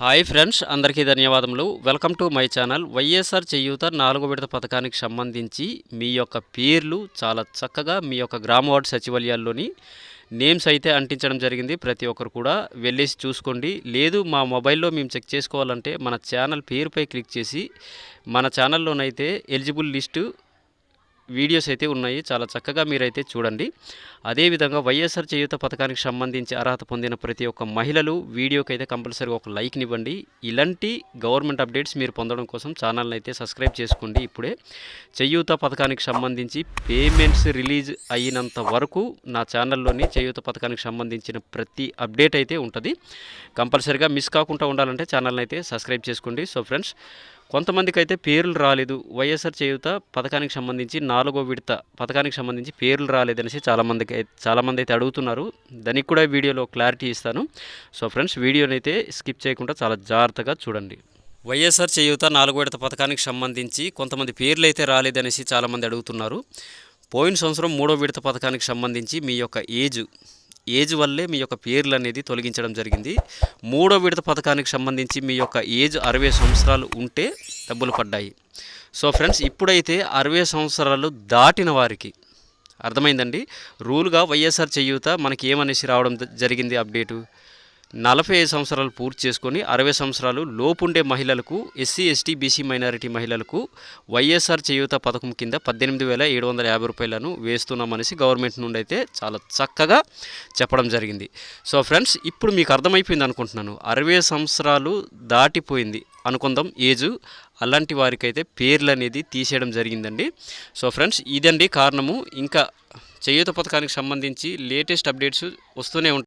Hi friends అందరికీ ధన్యవాదములు. Welcome to my channel. YSR Cheyutha నాలుగో విడత పథకానికి సంబంధించి మీ యొక్క పేర్లు చాలా చక్కగా మీ యొక్క గ్రామ వార్డు సచివాలయాల్లోని నేమ్స్ అయితే అంటించడం జరిగింది. ప్రతి ఒక్కరు కూడా వెళ్ళేసి చూసుకోండి. లేదు మా మొబైల్లో మేము చెక్ చేసుకోవాలంటే మన ఛానల్ పేరుపై క్లిక్ చేసి మన ఛానల్లోనైతే ఎలిజిబుల్ లిస్టు వీడియోస్ అయితే ఉన్నాయి. చాలా చక్కగా మీరైతే చూడండి. అదేవిధంగా వైఎస్ఆర్ చేయూత పథకానికి సంబంధించి అర్హత పొందిన ప్రతి ఒక్క మహిళలు వీడియోకి అయితే కంపల్సరీగా ఒక లైక్ని ఇవ్వండి. ఇలాంటి గవర్నమెంట్ అప్డేట్స్ మీరు పొందడం కోసం ఛానల్ని అయితే సబ్స్క్రైబ్ చేసుకోండి ఇప్పుడే. చేయూత పథకానికి సంబంధించి పేమెంట్స్ రిలీజ్ అయినంత వరకు నా ఛానల్లోని చేయూత పథకానికి సంబంధించిన ప్రతి అప్డేట్ అయితే ఉంటుంది. కంపల్సరీగా మిస్ కాకుండా ఉండాలంటే ఛానల్ని అయితే సబ్స్క్రైబ్ చేసుకోండి. సో ఫ్రెండ్స్ కొంతమందికి అయితే పేర్లు రాలేదు. వైఎస్ఆర్ చేయూత పథకానికి సంబంధించి నాలుగో విడత పథకానికి సంబంధించి పేర్లు రాలేదనేసి చాలామందికి చాలామంది అయితే అడుగుతున్నారు. దానికి కూడా వీడియోలో క్లారిటీ ఇస్తాను. సో ఫ్రెండ్స్ వీడియోనైతే అయితే స్కిప్ చేయకుండా చాలా జాగ్రత్తగా చూడండి. వైఎస్ఆర్ చేయుత నాలుగో విడత పథకానికి సంబంధించి కొంతమంది పేర్లు అయితే రాలేదనేసి చాలామంది అడుగుతున్నారు. పోయిన సంవత్సరం మూడో విడత పథకానికి సంబంధించి మీ యొక్క ఏజ్ ఏజ్ వల్లే మీ యొక్క పేర్లు అనేది తొలగించడం జరిగింది. మూడో విడత పథకానికి సంబంధించి మీ యొక్క ఏజ్ అరవై సంవత్సరాలు ఉంటే డబ్బులు పడ్డాయి. సో ఫ్రెండ్స్ ఇప్పుడైతే అరవై సంవత్సరాలు దాటిన వారికి అర్థమైందండి? రూల్గా వైఎస్ఆర్ చేయూత మనకి ఏమనేసి రావడం జరిగింది అప్డేటు? నలభై ఐదు సంవత్సరాలు పూర్తి చేసుకొని అరవై సంవత్సరాలు లోపుండే మహిళలకు ఎస్సీ ఎస్టీ బీసీ మైనారిటీ మహిళలకు వైఎస్ఆర్ చేయూత పథకం కింద పద్దెనిమిది వేల ఏడు వందల యాభై రూపాయలను వేస్తున్నామనేసి గవర్నమెంట్ నుండి అయితే చాలా చక్కగా చెప్పడం జరిగింది. సో ఫ్రెండ్స్ ఇప్పుడు మీకు అర్థమైపోయింది అనుకుంటున్నాను. అరవై సంవత్సరాలు దాటిపోయింది అనుకుందాం ఏజు. అలాంటి వారికైతే పేర్లు అనేది తీసేయడం జరిగిందండి. సో ఫ్రెండ్స్ ఇదండి కారణము. ఇంకా చేయూత పథకానికి సంబంధించి లేటెస్ట్ అప్డేట్స్ వస్తూనే ఉంటాయి.